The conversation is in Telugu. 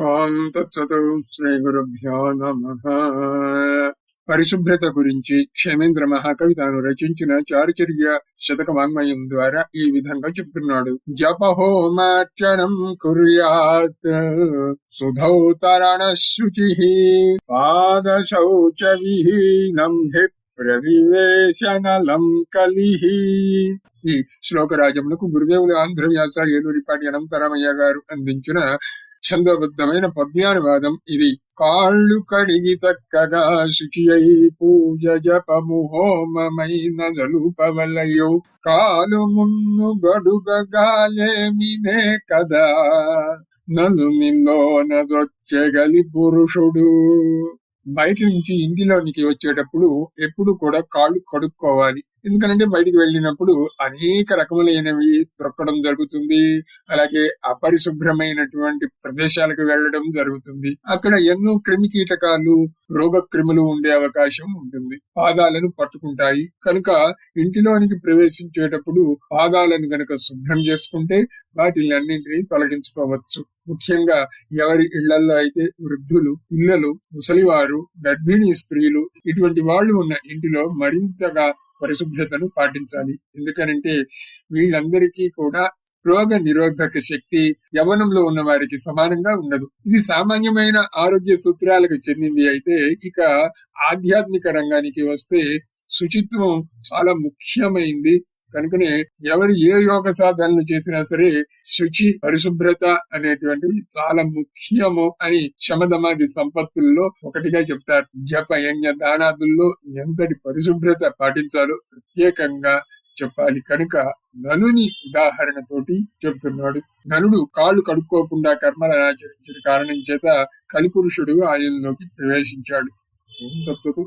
ఓం శ్రీ గురుభ్యో నమ. పరిశుభ్రత గురించి క్షేమేంద్ర మహాకవితను రచించిన చారుచర్య శతక వాంగ్మయం ద్వారా ఈ విధంగా చెప్తున్నాడు. జపహోమార్చనం కుర్యాత్ సుధౌ తరణ శుచి పాద శౌచ విహీనం హి ప్రవివేశనలం కలిహి. ఈ శ్లోకరాజమునకు గురుదేవులు ఆంధ్రవ్యాస ఏలూరిపాటి అనంతరామయ్య గారు అందించిన ఛందబద్ధమైన పద్యానువాదం ఇది. కాళ్ళు కడిగి చక్కగా శుచి అయి పూజ జపము హోమమైన జలుపవలయో. కాలు మున్ను గడుగగాలేమినే కదా. నలునిలోన గలి పురుషుడు. బయట నుంచి ఇంటిలోనికి వచ్చేటప్పుడు ఎప్పుడు కూడా కాళ్ళు కడుక్కోవాలి. ఎందుకంటే బయటికి వెళ్ళినప్పుడు అనేక రకములైనవి త్రొక్కడం జరుగుతుంది. అలాగే అపరిశుభ్రమైనటువంటి ప్రదేశాలకు వెళ్ళడం జరుగుతుంది. అక్కడ ఎన్నో క్రిమి కీటకాలు రోగ క్రిములు ఉండే అవకాశం ఉంటుంది. పాదాలను పట్టుకుంటాయి. కనుక ఇంటిలోనికి ప్రవేశించేటప్పుడు పాదాలను గనక శుభ్రం చేసుకుంటే వాటిని అన్నింటినీ తొలగించుకోవచ్చు. ముఖ్యంగా ఎవరి ఇళ్ళలో అయితే వృద్ధులు పిల్లలు ముసలివారు గర్భిణీ స్త్రీలు ఇటువంటి వాళ్ళు ఉన్న ఇంటిలో మరింతగా పరిశుభ్రతను పాటించాలి. ఎందుకనంటే వీళ్ళందరికీ కూడా రోగ నిరోధక శక్తి యవనంలో ఉన్న వారికి సమానంగా ఉండదు. ఇది సామాన్యమైన ఆరోగ్య సూత్రాలకు చెందింది. అయితే ఇక ఆధ్యాత్మిక రంగానికి వస్తే శుచిత్వం చాలా ముఖ్యమైంది. కనుకనే ఎవరు ఏ యోగ సాధనలు చేసినా సరే శుచి పరిశుభ్రత అనేటువంటివి చాలా ముఖ్యము అని శమధమాది సంపత్తుల్లో ఒకటిగా చెప్తారు. జప యజ్ఞ దానాదుల్లో ఎంతటి పరిశుభ్రత పాటించాలో ప్రత్యేకంగా చెప్పాలి. కనుక నలుని ఉదాహరణతోటి చెప్తున్నాడు. నలుడు కాళ్ళు కడుక్కోకుండా కర్మలను ఆచరించిన కారణం చేత కలిపురుషుడు ఆయనలోకి ప్రవేశించాడు. ఓం తత్సతు